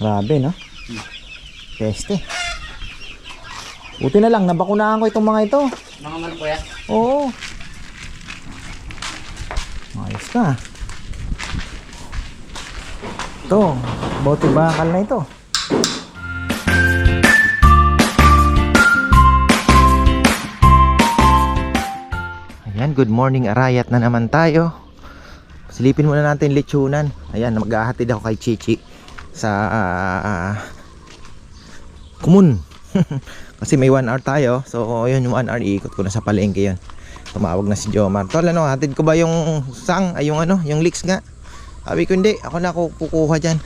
Grabe, no? Peste. Buti na lang, nabakunahan ko itong mga ito. Mga mal po yan. Oo. Ayos ka. Ito, bote bakal na ito. Ayan, good morning Arayat na naman tayo. Silipin muna natin lechonan. Ayan, maghahatid ako kay Chichi sa ah, Kumun. Kasi may 1 hour tayo. So, yun yung 1 hour iikot ko na sa palengke yun. Tumawag na si Jomar. Tol, ano, hatid ko ba yung sang, ay yung ano, yung leaks nga? Sabi ko hindi, ako na kukuha dyan.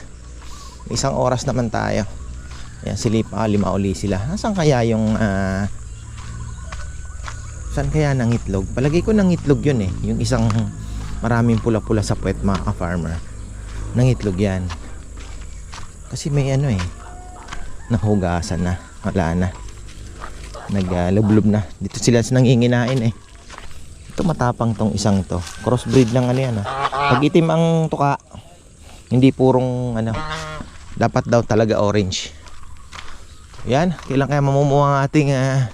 Isang oras naman tayo. Ayan, silip, ah, lima uli sila. Nasaan kaya yung, ah, saan kaya ng itlog? Palagay ko ng itlog yun eh. Yung isang maraming pula-pula sa puwet mga ka-farmer. Ng itlog yan. Kasi may ano eh, nahugasan na. Wala na. Naglublub na. Dito sila nanginginain eh. Ito matapang tong isang to. Crossbreed lang ano yan ah. Pag itim ang tuka, hindi purong ano, dapat daw talaga orange. Yan, kailan kaya mamumuha ang ating ah,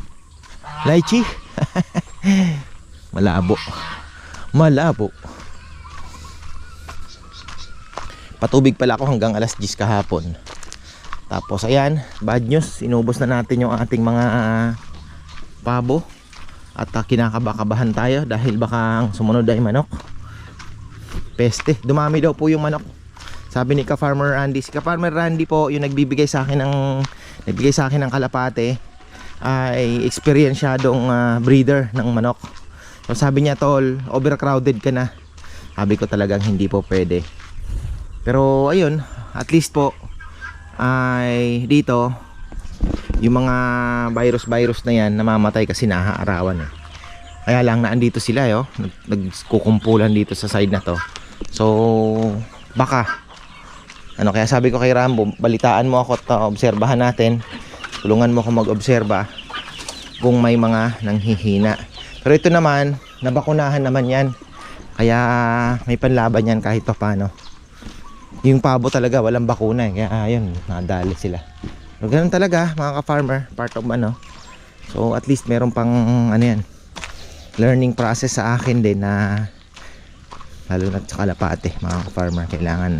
lychee? Malabo. Malabo. Patubig pala ako hanggang alas 10 kahapon. Tapos ayan, bad news, inubos na natin yung ating mga ah, pabo. At uh, kinakabakabahan tayo dahil baka ang sumunod ay manok. Peste, dumami daw po yung manok. Sabi ni ka-farmer Randy, si ka-farmer Randy po yung nagbibigay sa akin ng nagbigay sa akin ng kalapate ay experyensyadong ah, breeder ng manok. So sabi niya tol, overcrowded ka na. Sabi ko talagang hindi po pwede. Pero ayun, at least po ay dito yung mga virus-virus na yan namamatay kasi nahaarawan eh. Kaya lang naandito sila yo, nag nagkukumpulan dito sa side na to. So baka ano kaya sabi ko kay Rambo, balitaan mo ako at obserbahan natin. Tulungan mo ako mag-obserba kung may mga nanghihina. Pero ito naman, nabakunahan naman yan. Kaya may panlaban yan kahit pa paano. Yung pabo talaga walang bakuna eh. Kaya ayun, nadali sila. So, ganun talaga mga ka-farmer, part of ano. So at least meron pang ano yan, learning process sa akin din na lalo na sa kalapate mga ka-farmer. Kailangan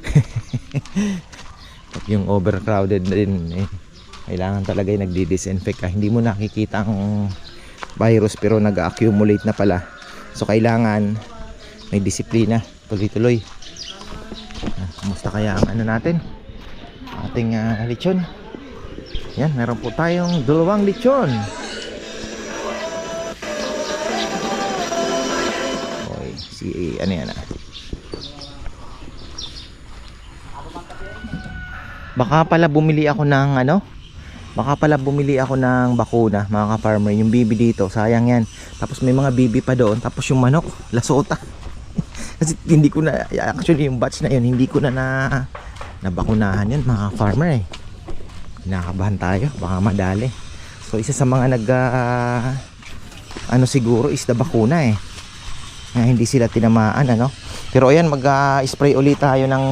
yung overcrowded din eh, kailangan talaga yung nagdi-disinfect ka. Hindi mo nakikita ang virus pero nag-accumulate na pala. So kailangan may disiplina, tuloy-tuloy. Ah, Kumusta kaya ang ano natin? Ating ah, lechon. Yan, meron po tayong dalawang lechon. Oy, si ano yan ah. Baka pala bumili ako ng ano? Baka pala bumili ako ng bakuna, mga ka-farmer. Yung bibi dito, sayang yan. Tapos may mga bibi pa doon. Tapos yung manok, lasota. Kasi hindi ko na, actually yung batch na yun, hindi ko na na nabakunahan yun mga farmer eh. Kinakabahan tayo, baka madali. So isa sa mga nag, ah, ano siguro is the bakuna eh. Na hindi sila tinamaan ano. Pero ayan, mag-spray ulit tayo ng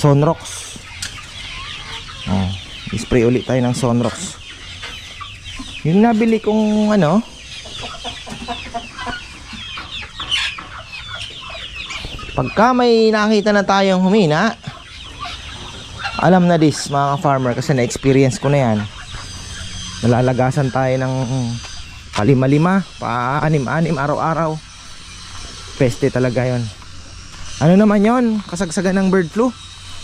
Sonrox. Oh, spray ulit tayo ng Sonrox. Yung nabili kong ano, pagka may nakita na tayong humina, alam na this mga farmer kasi na-experience ko na yan. Nalalagasan tayo ng palima-lima, pa-anim-anim araw-araw. Peste talaga yon. Ano naman yon? Kasagsagan ng bird flu.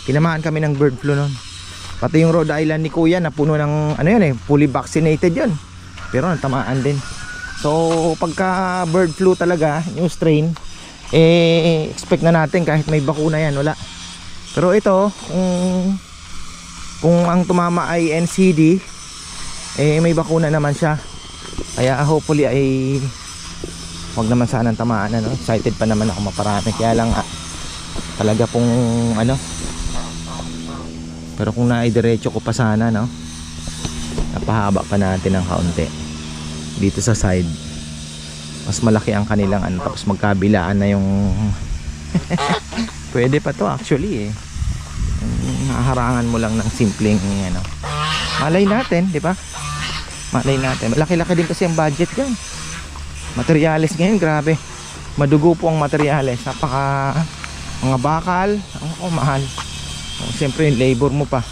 Tinamaan kami ng bird flu nun. Pati yung Rhode Island ni Kuya na puno ng ano yun eh, fully vaccinated yun. Pero natamaan din. So pagka bird flu talaga, yung strain, eh expect na natin kahit may bakuna yan, wala. Pero ito, kung kung ang tumama ay NCD, eh may bakuna naman siya. Kaya hopefully ay wag naman sanang tamaan ano. Excited pa naman ako maparami. Kaya lang ah, talaga pong ano, pero kung naidiretso ko pa sana, no? Napahaba pa natin ng kaunti. Dito sa side. Mas malaki ang kanilang ano. Tapos magkabilaan na yung... Pwede pa to actually eh. Yung haharangan mo lang ng simpleng ano. Malay natin, di ba? Malay natin. Malaki-laki din kasi ang budget dyan. Materialis ngayon, grabe. Madugo po ang materialis. Napaka mga bakal. Ang ako, mahal. Oh, Siyempre, yung labor mo pa.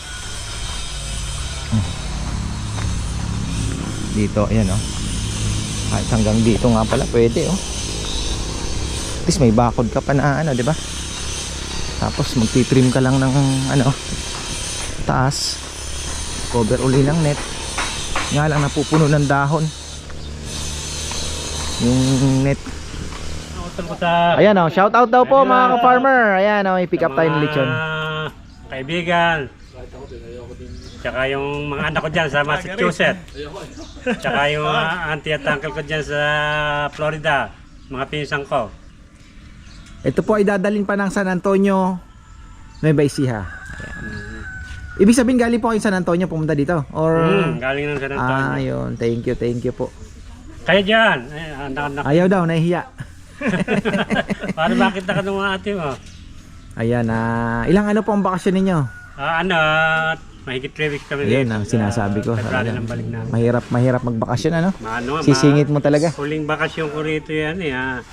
Dito, ayan oh. Kahit hanggang dito nga pala, pwede oh. At least may bakod ka pa na ano, di ba? Tapos magtitrim ka lang ng ano, taas. Cover uli ng net. Nga lang napupuno ng dahon. Yung net. Ayan oh, shout out daw po mga ka-farmer. Ayan oh, i-pick up tayo ng lechon. Kaibigan. Tsaka yung mga anak ko dyan sa Massachusetts. Tsaka yung mga auntie at uncle ko dyan sa Florida. Mga pinsan ko. Ito po ay dadalhin pa ng San Antonio, Nueva Ecija. Ibig sabihin galing po kayo San Antonio pumunta dito? Or... Hmm, galing ng San ah, Antonio. yun. Thank you, thank you po. Kaya dyan. Eh, anak-anak. Ayaw daw, nahihiya. Para makita ka ng mga ate mo. Ayan, ah, ilang ano po ang bakasyon ninyo? Ah, ano, mahigit 3 weeks kami dito ang sa sinasabi ko. February ng balik namin. Mahirap, mahirap magbakasyon ano? Maano, ma- Sisingit mo talaga. Huling bakasyon ko rito yan eh, ah,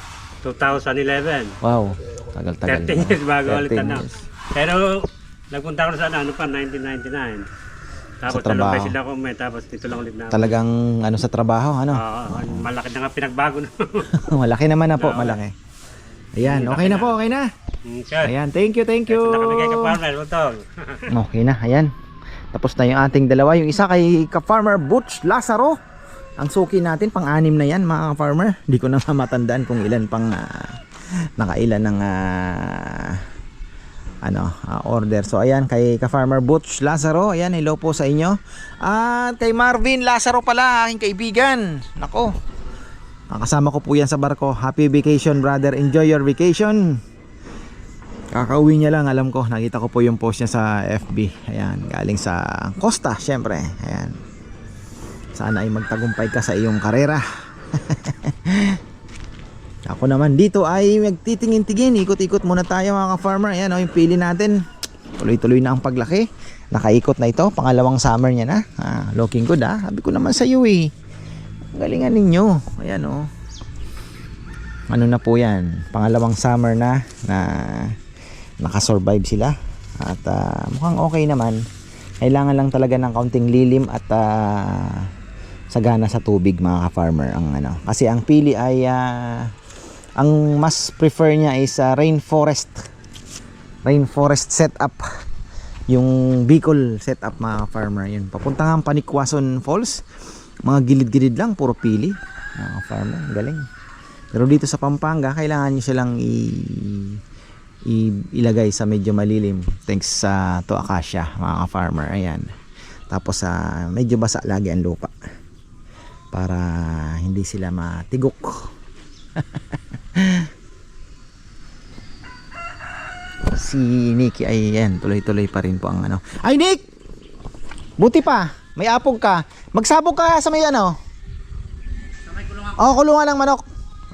2011. Wow, tagal-tagal. 13 years bago 13 ulit ano. years. Pero nagpunta ako sa ano, ano pa, 1999. Tapos Sa trabaho. ano sila ko may tapos dito lang ulit na. Talagang ano sa trabaho, ano? Oo, malaki na nga pinagbago na. malaki naman na po, malaki. Ayan, okay na po, okay na. Hmm, Sure. Ayan, thank you, thank you. Ito na kami kay Kaparmer, utol. Okay na, ayan. Tapos na yung ating dalawa. Yung isa kay ka-farmer Butch Lazaro. Ang suki natin, pang-anim na yan mga ka-farmer. Hindi ko na matandaan kung ilan pang ah, nakailan ng ah, ano, ah, order. So ayan, kay ka-farmer Butch Lazaro. Ayan, hello po sa inyo. At kay Marvin Lazaro pala, aking kaibigan. Nako, Nakasama ko po yan sa barko. Happy vacation brother. Enjoy your vacation. Kakauwi niya lang, alam ko. Nakita ko po yung post niya sa FB. Ayan, galing sa Costa, syempre. Ayan. Sana ay magtagumpay ka sa iyong karera. Ako naman dito ay magtitingin-tingin. Ikot-ikot muna tayo mga ka-farmer. Ayan, oh, yung pili natin. Tuloy-tuloy na ang paglaki. Nakaikot na ito. Pangalawang summer niya na. Ah, looking good ah. Sabi ko naman sa iyo eh. Galingan ninyo. Ayan oh. Ano na po yan? Pangalawang summer na na nakasurvive sila. At ah, mukhang okay naman. Kailangan lang talaga ng kaunting lilim at ah, sagana sa tubig mga ka-farmer ang ano. Kasi ang pili ay ah, ang mas prefer niya is ah, rainforest. Rainforest setup. Yung Bicol setup mga farmer yun. Papunta nga Panikwason Falls mga gilid-gilid lang, puro pili. Mga farmer, galing. Pero dito sa Pampanga, kailangan nyo silang i- ilagay sa medyo malilim. Thanks sa to Acacia, mga farmer. Ayan. Tapos sa medyo basa lagi ang lupa. Para hindi sila matigok. si Nicky ay yan, tuloy-tuloy pa rin po ang ano. Ay Nick! Buti pa, may apog ka. Magsabog ka sa may ano. Oo, kulungan ng manok.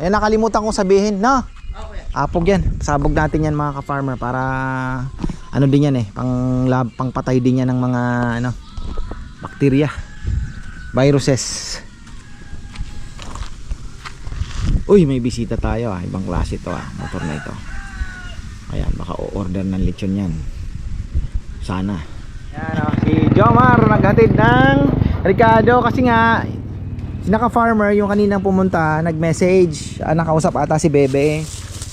Ayan, nakalimutan kong sabihin, no? Apog yan. Sabog natin yan mga ka-farmer para ano din yan eh, pang lab, pang patay din yan ng mga ano, bakterya, viruses. Uy, may bisita tayo ah. Ibang klase to ah. Motor na ito. Ayan, baka o-order ng lechon yan. Sana. Yan o, si Jomar naghatid ng Ricardo kasi nga si naka-farmer yung kaninang pumunta, nag-message, ah, nakausap ata si Bebe.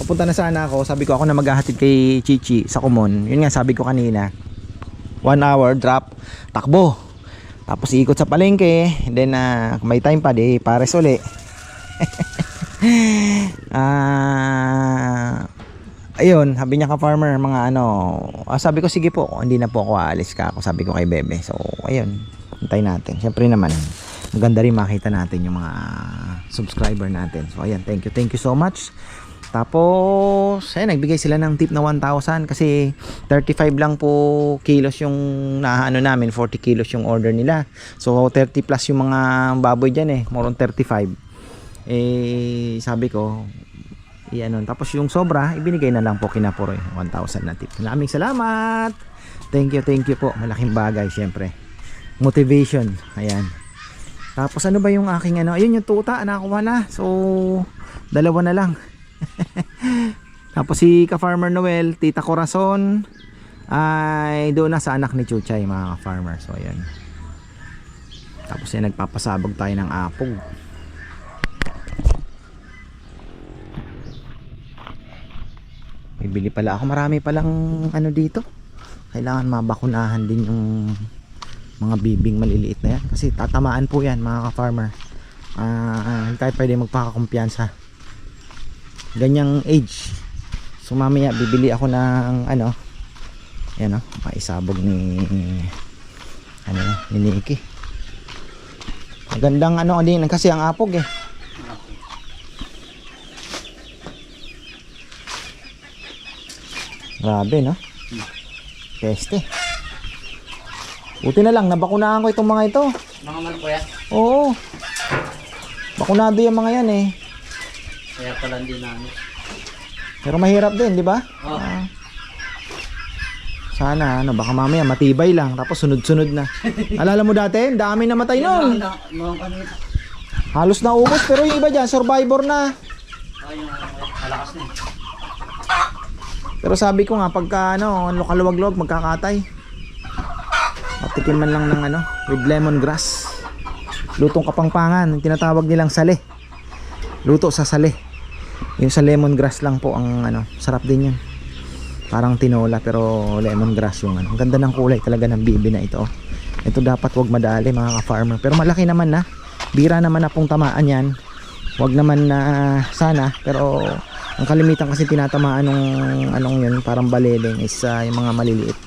Pupunta na sana ako, sabi ko ako na maghahatid kay Chichi sa Kumon. Yun nga sabi ko kanina. One hour drop, takbo. Tapos ikot sa palengke, then kung may time pa di pares uli. Ah, ayun, sabi niya ka farmer, mga ano, ah, sabi ko sige po, hindi na po ako aalis ka ako, sabi ko kay Bebe. So, ayun, hintay natin. Siyempre naman, maganda rin makita natin yung mga subscriber natin. So, ayan, thank you, thank you so much. Tapos, ayun, nagbigay sila ng tip na 1,000 kasi 35 lang po kilos yung naano namin, 40 kilos yung order nila. So, 30 plus yung mga baboy dyan eh, more on 35 eh sabi ko iyan tapos yung sobra ibinigay na lang po kina Poroy 1,000 na tip maraming salamat Thank you, thank you po. Malaking bagay, syempre. Motivation. Ayan. Tapos ano ba yung aking ano? Ayun yung tuta, nakakuha na. So, dalawa na lang. Tapos si ka-farmer Noel, Tita Corazon, ay doon na sa anak ni Chuchay, mga ka-farmer. So, ayan. Tapos yan, nagpapasabog tayo ng apog. Bibili pala ako. Marami palang ano dito. Kailangan mabakunahan din yung mga bibing maliliit na yan. Kasi tatamaan po yan mga ka-farmer. Ah, hindi tayo pwede magpakakumpiyansa. Ganyang age. So mamaya bibili ako ng ano. Yan o. maisabog ni ano ni Nikki. Magandang ano din kasi ang apog eh. Grabe no? Peste. Buti na lang, nabakunahan ko itong mga ito. Mga mal po yan. Oo. Bakunado yung mga yan eh. Kaya pala hindi namin. Pero mahirap din, di ba? Oh. Ah. Sana, ano, baka mamaya matibay lang, tapos sunod-sunod na. Alala mo dati, ang dami namatay noon. Mga. Halos naubos, pero yung iba dyan, survivor na. Ay, yung ano, malakas na eh. Pero sabi ko nga, pagka ano, lukaluwag-luwag, magkakatay. Patikin man lang ng ano, with lemongrass. Lutong kapangpangan, yung tinatawag nilang sale. Luto sa sale. Yung sa lemongrass lang po ang ano, sarap din yun. Parang tinola pero lemongrass yung ano. Ang ganda ng kulay talaga ng bibi na ito. Ito dapat wag madali mga ka-farmer. Pero malaki naman na. Bira naman na pong tamaan yan. Wag naman na sana pero ang kalimitan kasi tinatamaan nung anong yun parang baleling is ah, yung mga maliliit.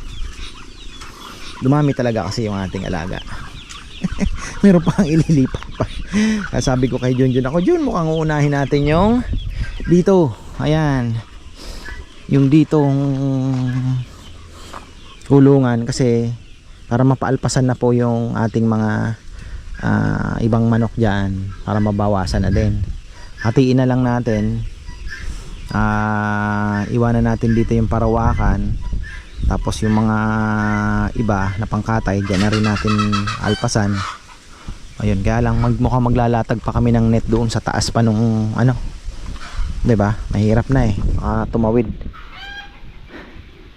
Dumami talaga kasi yung ating alaga. Meron pang ililipat pa. Sabi ko kay Junjun ako, Jun mukhang uunahin natin yung dito. Ayan. Yung ditong kulungan kasi para mapaalpasan na po yung ating mga ah, ibang manok dyan para mabawasan na din. Hatiin na lang natin. Ah, iwanan natin dito yung parawakan. Tapos yung mga iba na pangkatay, dyan na rin natin alpasan. Ayun, kaya lang mag, mukhang maglalatag pa kami ng net doon sa taas pa nung ano. 'Di ba? Mahirap na eh. Ah, tumawid.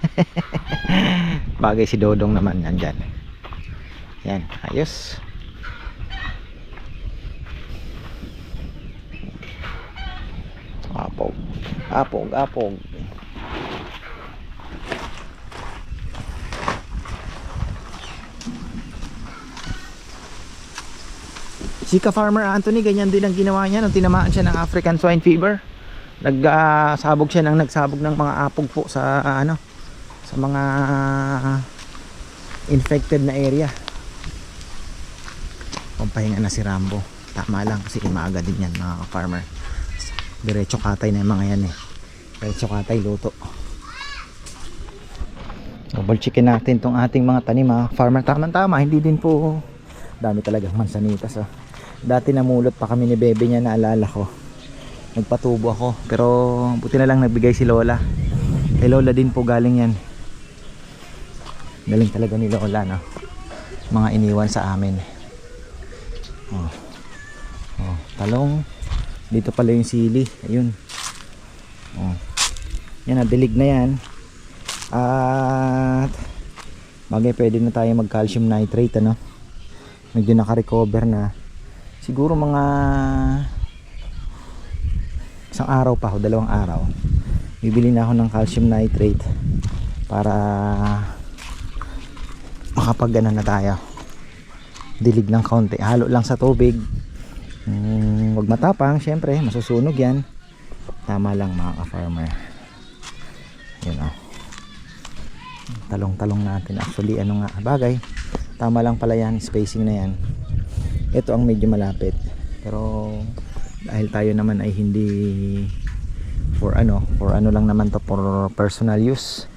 Bagay si Dodong naman nandyan. Yan, ayos. Apog. Apog, apog. Si ka Farmer Anthony, ganyan din ang ginawa niya nung tinamaan siya ng African Swine Fever. Nagsabog siya ng nagsabog ng mga apog po sa ah, ano sa mga infected na area. Pampahinga na si Rambo. Tama lang kasi maaga din yan mga ka-farmer. Diretso katay na yung mga yan eh. Diretso katay luto. Double chicken natin tong ating mga tanim mga farmer. Tama tama, hindi din po dami talagang mansanitas oh. Dati namulot pa kami ni Bebe niya naalala ko. Nagpatubo ako pero buti na lang nagbigay si Lola. Kay Lola din po galing yan. Galing talaga ni Lola no. Mga iniwan sa amin. Oh. Oh, talong. Dito pala yung sili. Ayun. Oh. Yan, nadilig na yan. At bagay pwede na tayo mag calcium nitrate ano. Medyo naka-recover na. Siguro mga isang araw pa o dalawang araw. Bibili na ako ng calcium nitrate para makapag na tayo. Dilig ng kaunti. Halo lang sa tubig. Mm, wag matapang, syempre, masusunog yan. Tama lang mga ka-farmer. Yun oh. Talong-talong natin. Actually, ano nga, bagay. Tama lang pala yan, spacing na yan. Ito ang medyo malapit. Pero dahil tayo naman ay hindi for ano, for ano lang naman to for personal use.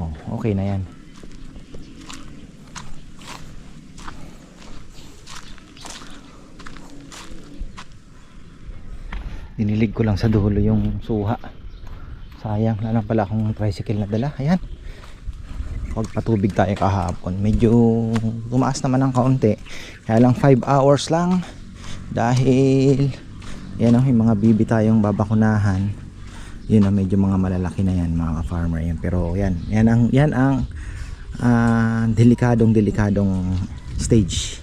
Oh, okay na yan. Dinilig ko lang sa dulo yung suha. Sayang, wala pala akong tricycle na dala. Ayan. nakapagpatubig tayo kahapon. Medyo tumaas naman ng kaunti. Kaya lang 5 hours lang dahil yan oh, yung mga bibi tayong babakunahan. Yun oh, medyo mga malalaki na yan mga farmer yan. Pero yan, yan ang yan ang ah, delikadong delikadong stage.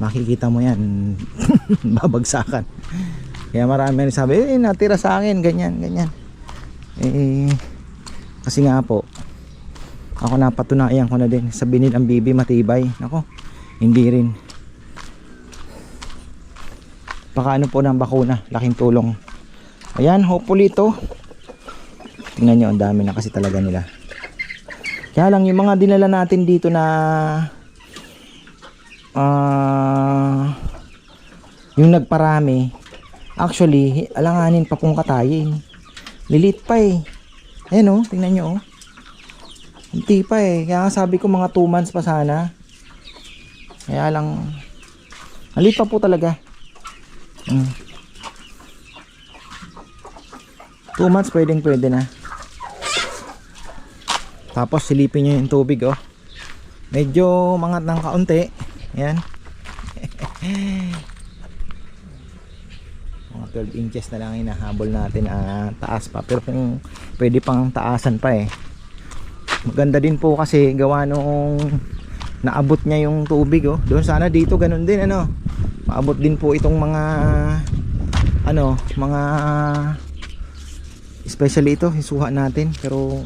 Makikita mo yan babagsakan. Kaya marami na sabi, eh natira sa akin ganyan ganyan. Eh kasi nga po ako napatunayan ko na din sa binil ang bibi matibay nako hindi rin pakaano po ng bakuna. Laking tulong. Ayan hopefully ito. Tingnan nyo ang dami na kasi talaga nila. Kaya lang yung mga dinala natin dito na ah yung nagparami actually alanganin pa pong katayin. Lilit pa eh. Ayan oh tingnan nyo oh. Hindi pa eh. Kaya sabi ko mga 2 months pa sana. Kaya lang, mali pa po talaga. Mm. 2 months pwedeng pwede na. Tapos silipin nyo yung tubig oh. Medyo mangat ng kaunti. Ayan. mga 12 inches na lang hinahabol natin ah, taas pa. Pero kung pwede pang taasan pa eh maganda din po kasi gawa nung naabot niya yung tubig oh. Doon sana dito ganun din ano. Maabot din po itong mga ano, mga especially ito, isuha natin pero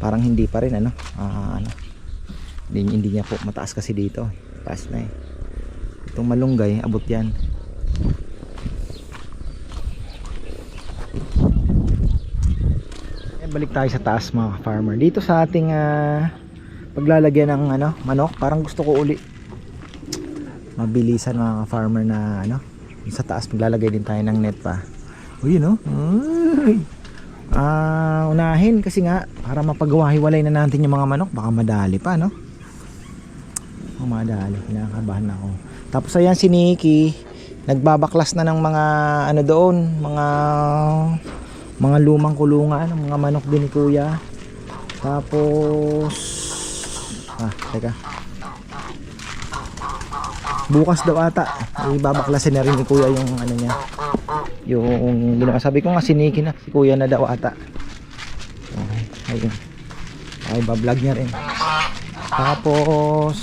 parang hindi pa rin ano. Ah, ano. Hindi, hindi niya po mataas kasi dito. Taas na eh. Itong malunggay, abot yan. Eh, balik tayo sa taas mga farmer. Dito sa ating ah, paglalagyan ng ano, manok, parang gusto ko uli mabilisan mga farmer na ano, sa taas maglalagay din tayo ng net pa. Uy, no? Uy. Ah, unahin kasi nga para mapagawa-hiwalay na natin yung mga manok, baka madali pa, no? Oh, madali, kinakabahan ako. Tapos ayan si Nikki, nagbabaklas na ng mga ano doon, mga mga lumang kulungan, mga manok din ni Kuya. Tapos ah, teka. Bukas daw ata, ibabaklasin na rin ni Kuya yung ano niya. Yung ginawa sabi ko nga siniki na si Kuya na daw ata. Okay, ayun. Ay, bablog niya rin. Tapos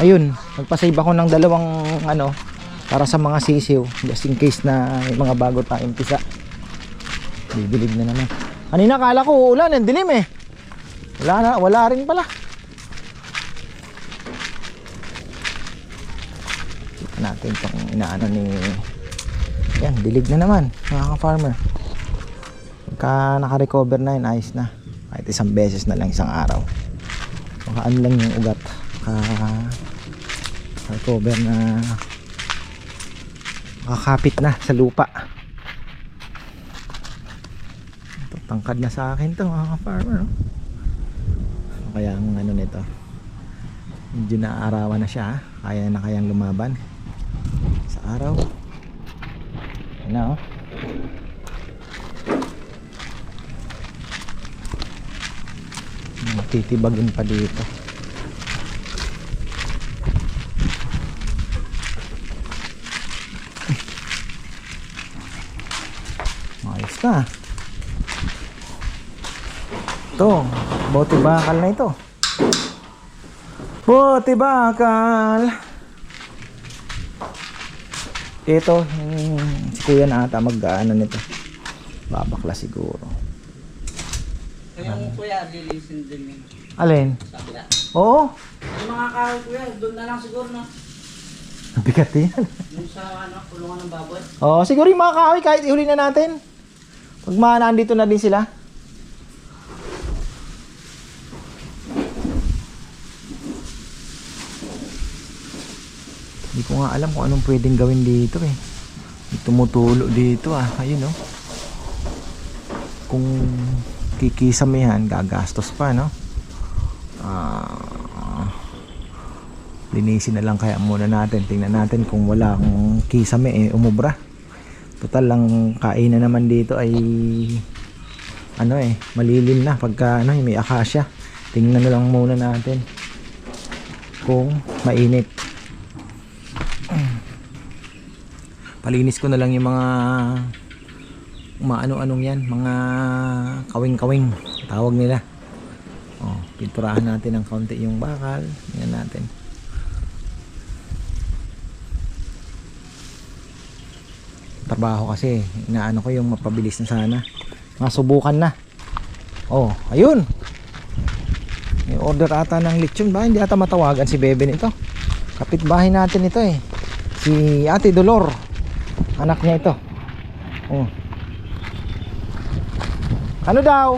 ayun, nagpa-save ako ng dalawang ano para sa mga sisiw just in case na mga bago tayong pisa. Bibilib na naman. Kanina kala ko uulan, ang dilim eh. Wala na, wala rin pala. Natin itong inaano ni... Yan, dilig na naman, mga ka-farmer. Pagka naka-recover na yun, ayos na. Kahit isang beses na lang isang araw. Baka ano lang yung ugat. Ka... recover na makakapit na sa lupa. Ito, tangkad na sa akin to mga farmer. Ano kaya ang ano nito? Medyo naaarawan na siya. ah. Kaya na kayang lumaban araw. Yan na oh. Titibagin pa dito. Ayos na. Ito, bote bakal na ito. Bote bakal. Ito, yung si kuya na ata mag-ano nito. Babakla siguro. Yung kuya, lilisin din yung Alin? sabi na. Oo, Yung mga kahoy kuya, doon na lang siguro na. bigat yan. Yung sa ano, kulungan ng baboy. Oo, siguro yung mga kahoy kahit ihuli na natin. Pag mga nandito na din sila. Hindi ko nga alam kung anong pwedeng gawin dito eh. Tumutulo dito ah. Ayun oh. Kung kikisamihan, gagastos pa no. Ah, linisin na lang kaya muna natin. Tingnan natin kung wala akong kisame eh, umubra. Total lang kainan naman dito ay ano eh, malilim na pagka ano, may akasya. tingnan na lang muna natin kung mainit palinis ko na lang yung mga maano-anong yan mga kawing-kawing tawag nila. Oh, pinturahan natin ng kaunti yung bakal. Yan natin. Trabaho kasi inaano ko yung mapabilis na sana. Masubukan na. Oh ayun. May order ata ng lechon ba? Hindi ata matawagan si Bebe nito. Kapitbahay natin ito eh. Si Ate Dolor anak niya ito oh. ano daw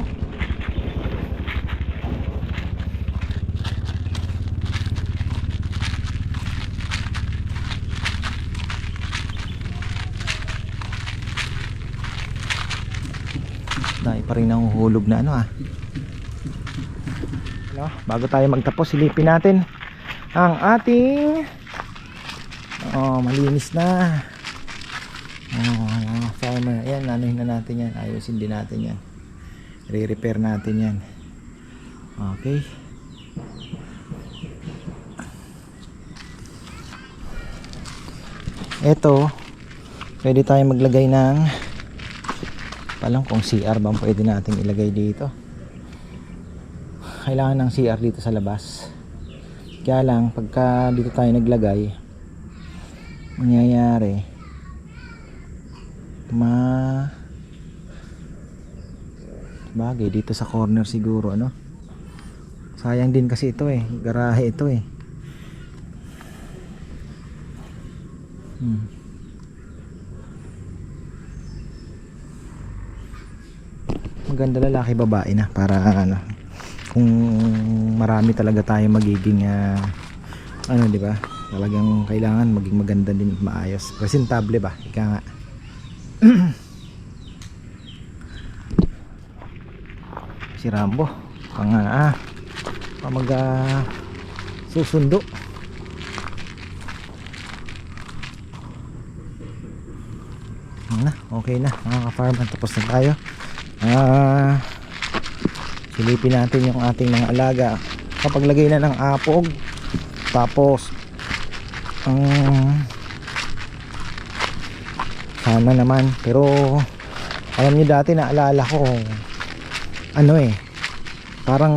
Dahil pa rin nahuhulog na ano ah. No, bago tayo magtapos, silipin natin ang ating Oh, malinis na. Oh, mga farmer. Ayan, anuhin na natin yan. Ayusin din natin yan. Re-repair natin yan. Okay. Ito, pwede tayo maglagay ng palang kung CR ba pwede nating ilagay dito kailangan ng CR dito sa labas kaya lang pagka dito tayo naglagay mangyayari ma. Bagay dito sa corner siguro ano? Sayang din kasi ito eh. Garahe ito eh. Hmm. maganda lalaki babae na para ano kung marami talaga tayo magiging ah, ano di ba? Talagang kailangan maging maganda din maayos. Presentable ba? Ika nga si Rambo pang ah pamag ah, susundo. Na okay na mga ka-farmer tapos na tayo. Ah silipin natin yung ating mga alaga. Kapag lagay na ng apog tapos ang sana naman. Pero alam niyo dati naalala ko ano eh. Parang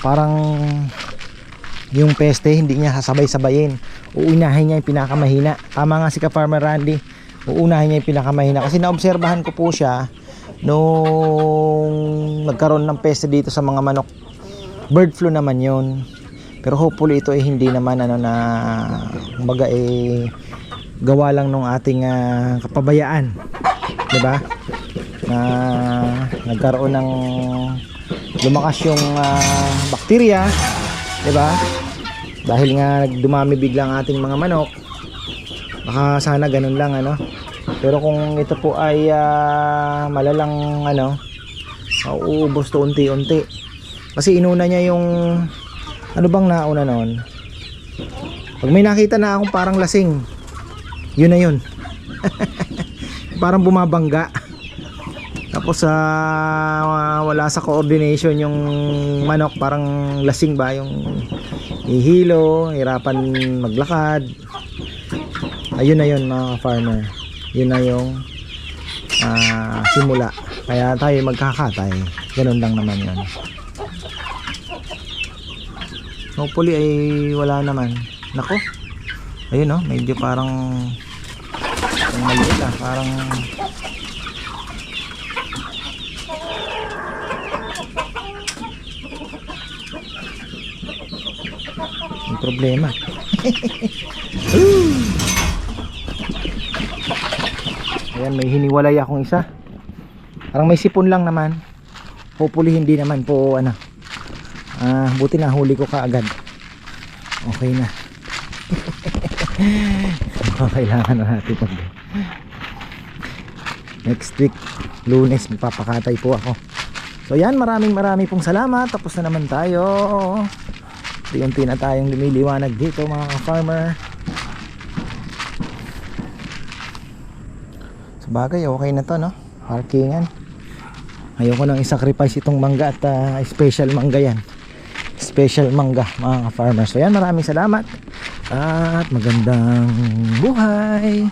parang yung peste hindi niya sasabay-sabayin. Uunahin niya yung pinakamahina. Tama nga si ka farmer Randy. Uunahin niya yung pinakamahina. Kasi naobserbahan ko po siya nung nagkaroon ng peste dito sa mga manok. Bird flu naman yun. Pero hopefully ito ay hindi naman ano na kumbaga eh gawa lang nung ating ah, kapabayaan. 'di ba na nagkaroon ng lumakas yung ah, bakterya. 'di ba dahil nga dumami biglang ating mga manok baka sana ganun lang ano? Pero kung ito po ay ah, malalang ano mauubos to unti-unti. Kasi inuna niya yung ano bang nauna noon pag may nakita na akong parang lasing yun na yun. Parang bumabangga. Tapos sa wala sa coordination yung manok. Parang lasing ba yung ihilo hirapan maglakad. Ayun na yun mga farmer. Yun na yung ah, simula. Kaya tayo magkakatay. Ganun lang naman yun. Hopefully ay wala naman. Nako. Ayun oh medyo parang parang maliit ah parang may problema Ayan, may hiniwalay akong isa. Parang may sipon lang naman. Hopefully hindi naman po ano. Ah, buti na huli ko kaagad. Okay na. Kailangan na natin mag Next week, lunes, magpapakatay po ako. So yan, maraming maraming pong salamat. Tapos na naman tayo. Unti-unti na tayong lumiliwanag dito mga ka-farmer. Sa bagay, okay na to, no? Parkingan. ayoko nang isacrifice itong mangga at ah, special mangga yan special mangga mga farmers so yan maraming salamat at magandang buhay